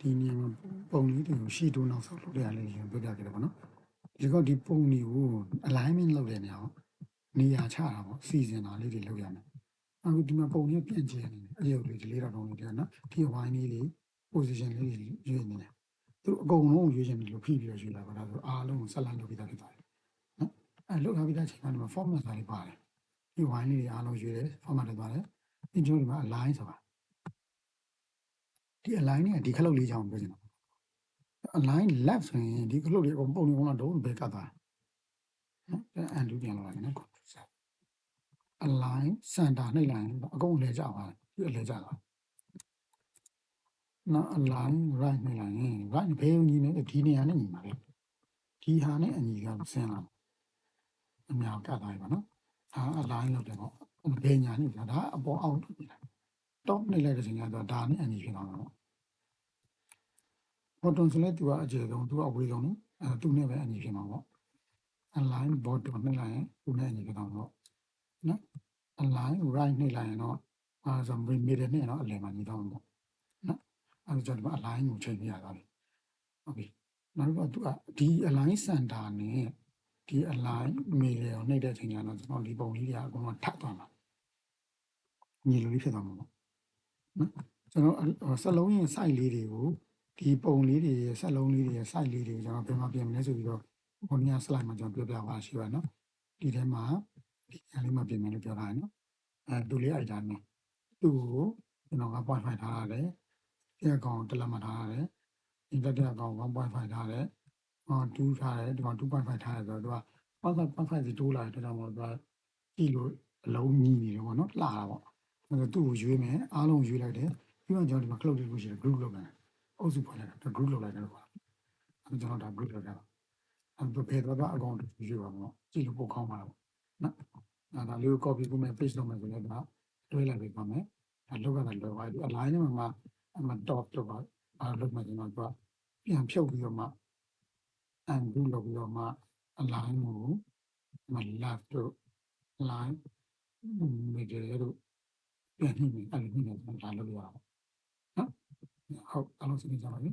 ဒီနေရာမှာပုံလေးတွေကိုရှေ့တိုးနောက်ဆောက်လုပ်ရလေးရင်ပြောပြခဲ့တယ်ပေါ့နော်ဒီကောဒီပုံတွေကို alignment လုပ်တဲ့နေရာပေါ့နေရာချတာပေါ့စီစဉ်တာလေးတွေလုပ်ရမယ်အခုဒီမှာပုံလေးပြန့်ကျဲနေတယ်အယုတ်လေးဒီလေးတော့တုံးလေးတွေနော်ဒီဝိုင်းလေးတွေ position လေးတွေရွေးနေတယ်သူအကုန်လုံးရွေးချင်တယ်လို့ဖိပြီးတော့ရွေးလာပါလားဆိုအားလုံးဆက်လက်လုပ်ပြီးသားဖြစ်သွားတယ်နော်အဲလုပ်ထားပြီးသားချိန်မှာဒီမှာ format စာလေးပါတယ်ဒီဝိုင်းလေးတွေအားလုံးရွေးတယ် format တွေပါတယ်ဒီကျွန်တော်ဒီမှာ align ဆိုတာ ဒီ align နဲ့ဒီခလုတ်လေးချောင်းပြောချင်တာ align left ဆိုရင်ဒီခလုတ်လေးအကုန်ပုံနေအောင်တော့ဘယ်ကတ်သွားနော်အဲအန်ဒူပြန်လာတယ်နော် control set align center နှိပ်လိုက်ရင်အကုန်လဲကြသွားတယ်ဒီအလဲကြသွားနော် align right နှိပ်လိုက်ရင် right ဘယ်ကိုညီနေလဲဒီနေရာနဲ့ညီမှာပဲဒီဟာနဲ့အညီကဆင်းလာအများကတ်သွားပြီပါနော်ဒါ align လုပ်တယ်ပေါ့ဘယ်ညာနဲ့ဒါအပေါ်အောက်ထုတ်နေ တာ top နှိပ်လိုက်တဲ့ချိန်ကျတော့ဒါနဲ့အညီဖြစ်သွားမှာပေါ့ bottom ဆိုလဲသူကအကျယ်ဆုံးသူကအဝေးဆုံးနော်အဲသူနဲ့ပဲအညီဖြစ်မှာပေါ့ align bottom နှိပ်လိုက်ရင်သူနဲ့အညီဖြစ်သွားမှာပေါ့နော် align right နှိပ်လိုက်ရင်တော့အဲဆို middle နဲ့တော့အလယ်မှာညီသွားမှာပေါ့နော်အဲဒါကြောင့်ဒီမှာ align ကိုချိန်ပြရတာလေဟုတ်ပြီနောက်တစ်ခုကသူကဒီ align center နဲ့ဒီ align middle ကိုနှိပ်တဲ့ချိန်ကျတော့ကျွန်တော်ဒီပုံလေးတွေကအကုန်လုံးထပ်သွားမှာညီလိုလေးဖြစ်သွားမှာပေါ့ နော်ကျွန်တော်စက်လုံးရဲ့ site လေးတွေကိုဒီပုံလေးတွေရဲ့ဆက်လုံးလေးတွေရဲ့ site လေးတွေကိုကျွန်တော်ပြန်မပြင်မလဲဆိုပြီးတော့ဟိုနေ့ slide မှာကျွန်တော်ပြောပြပါရှိပါနော်ဒီထဲမှာဒီအလေးမှာပြင်မယ်လို့ပြောတာနော်အဲဒူလေးအိုက်တာနဲ့သူ့ကိုကျွန်တော်က point 5ထားရတယ်ဒီအကောင်တစ်လက်မှထားရတယ်ဒီတက်တဲ့အကောင်1.5ထားတယ်ဟော2ထားတယ်ဒီကောင်2.5ထားတယ်ဆိုတော့သူက1.5စီတိုးလာတဲ့တော့သူကကြည့်လို့အလုံးကြီးနေတယ်ပေါ့နော်လှတာပေါ့ အဲဒါသူ့ကိုရွေးမယ်အားလုံးရွေးလိုက်တယ်ပြီးတော့ကျွန်တော်ဒီမှာ cloud လေးလို့ရှိရင် group လုပ်မယ်အုပ်စုဖွဲ့လိုက်တာ group လုပ်လိုက်တယ်လို့ပြောအဲကျွန်တော်ဒါ group လုပ်တာအဲဘယ်တော့ကအကောင့်ရွေးပါမလို့ကြည့်လို့ပို့ကောင်းပါလားနော်အဲဒါလေးကို copy လုပ်မယ် paste လုပ်မယ်ဆိုတော့ဒါတွဲလိုက်ပြီးပါမယ်ဒါလောက်ကလည်းလောပါဒီ align နဲ့မှအမ top တော့ပါအဲလုပ်မှကျွန်တော်ကပြန်ဖြုတ်ပြီးတော့မှ undo လုပ်ပြီးတော့မှ align ကိုမ left တို့ line middle တို့ပြန်နှိမ့်မယ် အဲ့လိုနှိမ့်မယ်ဒါလုပ်ရအောင်နော်ဟုတ်အလုံးစုံကြပါပြီ